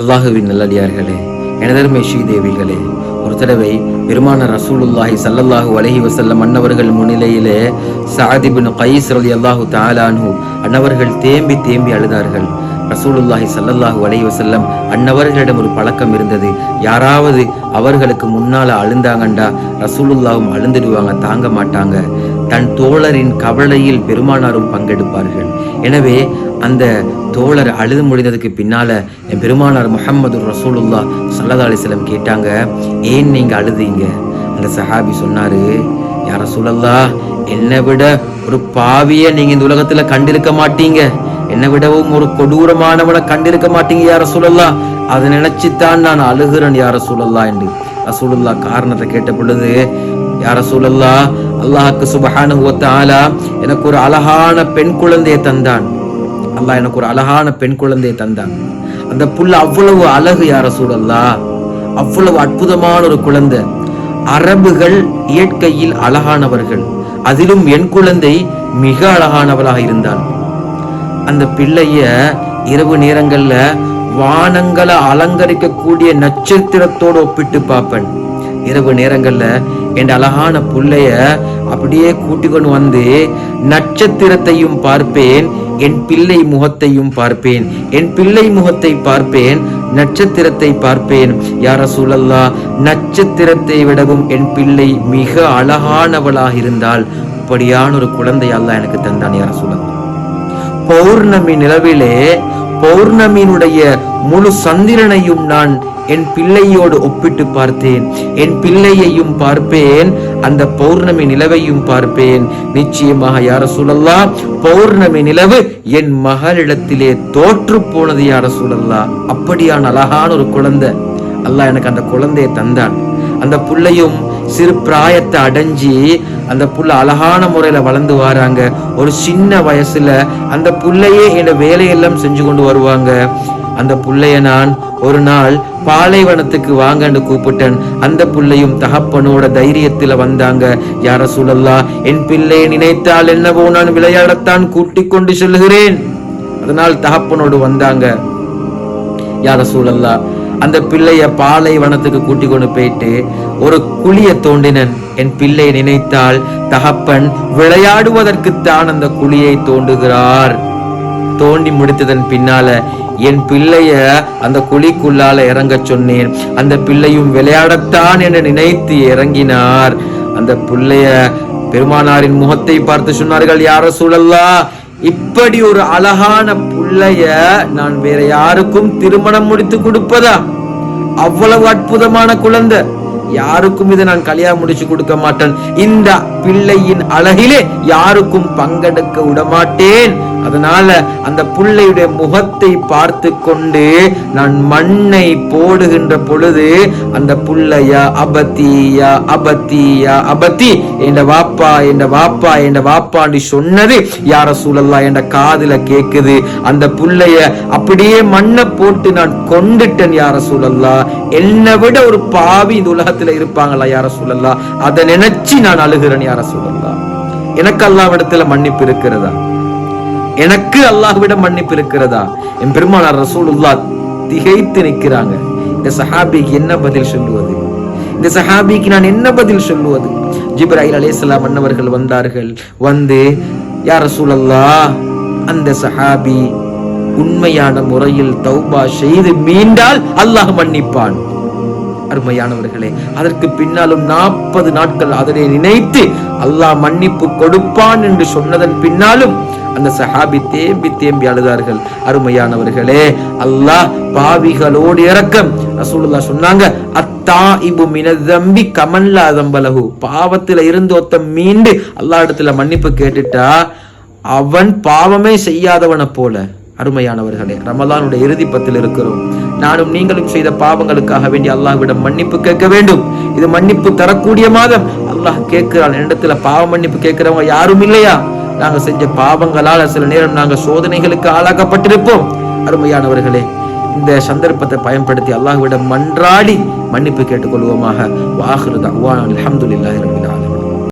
அல்லாஹுவின் நல்லடியார்களே எனதருமை ஸ்ரீதேவிகளே ஒரு தடவை பெருமான ரசூலுல்லாஹி சல்லல்லாஹு அலஹி வசல்லம் அன்னவர்கள் முன்னிலையிலே சாதிபின் கைஸ் ரலி அல்லாஹு தாலானு அன்னவர்கள் தேம்பி தேம்பி அழுதார்கள். ரசூலுல்லாஹி சல்லல்லாஹு அலஹி வசல்லம் அன்னவர்களிடம் ஒரு பழக்கம் இருந்தது. யாராவது அவர்களுக்கு முன்னால அழுந்தாங்கண்டா ரசூலுல்லாவும் அழுந்துடுவாங்க தாங்க மாட்டாங்க. தன் தோழரின் கவலையில் பெருமானாரும் பங்கெடுப்பார்கள். எனவே அந்த தோழர் அழுது முடிந்ததுக்கு பின்னால என் பெருமானார் முகமது ரசூலுல்லா சல்லா அலிஸ்லம் கேட்டாங்க ஏன் நீங்க அழுதீங்க? அந்த சஹாபி சொன்னாரு யார சூழல்லா என்னை விட ஒரு பாவிய நீங்க இந்த உலகத்துல கண்டிருக்க மாட்டீங்க. என்னை விடவும் ஒரு கொடூரமானவனை கண்டிருக்க மாட்டீங்க யார சூழல்லா அதை நினைச்சுத்தான் நான் அழுகிறேன் யார சூழல்லா என்று ரசூலுல்லா காரணத்தை கேட்ட பொழுது யார சூழல்லா அல்லாஹ்க்கு சுபஹானஹு ஆலா எனக்கு ஒரு அழகான பெண் குழந்தையை தந்தான். அல்லாஹ் எனக்கு ஒரு அழகான பெண் குழந்தையை தந்தான். அந்த புல் அவ்வளவு அழகு யார சூழல்லா அவ்வளவு அற்புதமான ஒரு குழந்தை. அரபுகள் இயற்கையில் அழகானவர்கள். அதிலும் என் குழந்தை மிக அழகானவளாக இருந்தாள். அந்த பிள்ளைய இரவு நேரங்கள்ல வானங்களை அலங்கரிக்கக்கூடிய நட்சத்திரத்தோடு ஒப்பிட்டு பார்ப்பேன். இரவு நேரங்கள்ல என் அழகான புள்ளைய அப்படியே கூட்டிக்கொண்டு வந்து நட்சத்திரத்தையும் பார்ப்பேன் என் பிள்ளை முகத்தையும் பார்ப்பேன் என் பிள்ளை முகத்தை பார்ப்பேன் நட்சத்திரத்தை பார்ப்பேன். யார சூழல்லா நட்சத்திரத்தை விடவும் என் பிள்ளை மிக அழகானவளாக இருந்தால் அப்படியான ஒரு குழந்தை அல்லாஹ் எனக்கு தந்தான் யார சூழல்லா பௌர்ணமி நிலவிலே பௌர்ணமியினுடைய முழு சந்திரனையும் நான் என் பிள்ளையோடு ஒப்பிட்டு பார்த்தேன். என் பிள்ளையையும் பார்ப்பேன். அந்த பௌர்ணமி நிலவையும் பார்ப்பேன். நிச்சயமாக யார சூழல்லா பௌர்ணமி நிலவு என் மகளிடத்திலே தோற்று போனது யார சூழல்லா அப்படியான அழகான ஒரு குழந்தை. அல்லாஹ் எனக்கு அந்த குழந்தையை தந்தான். அந்த பிள்ளையும் சிறு பிராயத்தை அடைஞ்சி அந்த புள்ள அழகான முறையில வளர்ந்து வராங்க. ஒரு சின்ன வயசுல அந்த புள்ளையே என்னோட வேலையெல்லாம் செஞ்சு கொண்டு வருவாங்க. அந்த புள்ளைய நான் ஒரு நாள் பாலைவனத்துக்கு வாங்கன்னு கூப்பிட்டேன். அந்த புள்ளையும் தகப்பனோட தைரியத்துல வந்தாங்க. யார சூழல்லா என் பிள்ளையை நினைத்தால் என்னவோ நான் விளையாடத்தான் கூட்டிக் கொண்டு செல்கிறேன் அதனால் தகப்பனோடு வந்தாங்க. யார சூழல்லா அந்த பிள்ளைய பாலைவனத்துக்கு கூட்டி கொண்டு போயிட்டு ஒரு குழிய தோண்டினன் என் பிள்ளை நினைத்தால் தகப்பன் விளையாடுவதற்குத்தான் அந்த குழியை தோண்டுகிறார். தோண்டி முடித்ததன் பின்னால என் பிள்ளைய அந்த குழிக்குள்ளால இறங்க சொன்னேன். அந்த பிள்ளையும் விளையாடத்தான் என்று நினைத்து இறங்கினார். அந்த பிள்ளைய பெருமானாரின் முகத்தை பார்த்து சொன்னார்கள் யார சூழல்லா இப்படி ஒரு அழகான பிள்ளைய நான் வேற யாருக்கும் திருமணம் முடித்து கொடுப்பதா? அவ்வளவு அற்புதமான குழந்தை. யாருக்கும் இதை நான் கல்யாணம் முடிச்சு கொடுக்க மாட்டேன். இந்த பிள்ளையின் அழகிலே யாருக்கும் பங்கெடுக்க விடமாட்டேன். அதனால அந்த பிள்ளையுடைய முகத்தை பார்த்து கொண்டு நான் மண்ணை போடுகின்ற பொழுது அந்த புள்ளையா அபத்தியா அபத்தியா அபத்தி என்ற வாப்பா என்ற வாப்பா என்ற வாப்பான்னு சொன்னது யார சூழல்லா என்ற காதுல கேக்குது. அந்த புள்ளைய அப்படியே மண்ணை போட்டு நான் கொண்டுட்டேன் யார சூழல்லா என்னை விட ஒரு பாவி இந்த உலகத்துல இருப்பாங்களா யார சூழல்லா அதை நினைச்சு நான் அழுகிறேன் யார சூழல்லா எனக்கு அல்லாவிடத்துல மன்னிப்பு இருக்கிறதா? எனக்கு அல்லாஹ்விடம் மன்னிப்பு இருக்கிறதா? என் பெருமானார் ரசூலுல்லா திகைத்து நிற்கிறாங்க. இந்த சஹாபிக்கு என்ன பதில் சொல்லுவது? இந்த சஹாபிக்கு நான் என்ன பதில் சொல்லுவது? ஜிப்ராஹில் அலேஸ்லாம் அன்னவர்கள் வந்தார்கள். வந்து யா ரசூலல்லா அந்த சஹாபி உண்மையான முறையில் தௌபா செய்து மீண்டால் அல்லாஹ் மன்னிப்பான். அருமையானவர்களே அதற்கு பின்னாலும் நாற்பது நாட்கள் அதனை நினைத்து அல்லாஹ் மன்னிப்பு கொடுப்பான் என்று சொன்னதன் பின்னாலும் அந்த சஹாபி தேம்பி தேம்பி அழுதார்கள். அருமையானவர்களே அல்லாஹ் பாவிகளோடு இறக்கம் ரசூலுல்லாஹ் சொன்னாங்க அத்தா இபு மினதம்பி கமல்லா தம்பலகு பாவத்துல இருந்து ஒத்த மீண்டு அல்லாஹ் இடத்துல மன்னிப்பு கேட்டுட்டா அவன் பாவமே செய்யாதவனை போல. அருமையானவர்களே ரமலானுடைய இறுதி பத்தில் இருக்கிறோம். நானும் நீங்களும் செய்த பாவங்களுக்காக வேண்டி அல்லாஹ்விடம் மன்னிப்பு கேட்க வேண்டும். இது மன்னிப்பு தரக்கூடிய மாதம். அல்லாஹ் கேட்கிறான் இடத்துல பாவ மன்னிப்பு கேட்கிறவங்க யாரும் இல்லையா? நாங்க செஞ்ச பாவங்களால் சில நேரம் நாங்க சோதனைகளுக்கு ஆளாக்கப்பட்டிருப்போம். அருமையானவர்களே இந்த சந்தர்ப்பத்தை பயன்படுத்தி அல்லாஹ்விடம் மன்றாடி மன்னிப்பு கேட்டுக்கொள்வோமாக. வாஹிருதா அல்ஹம்துலில்லாஹி ரபில் ஆலமீன்.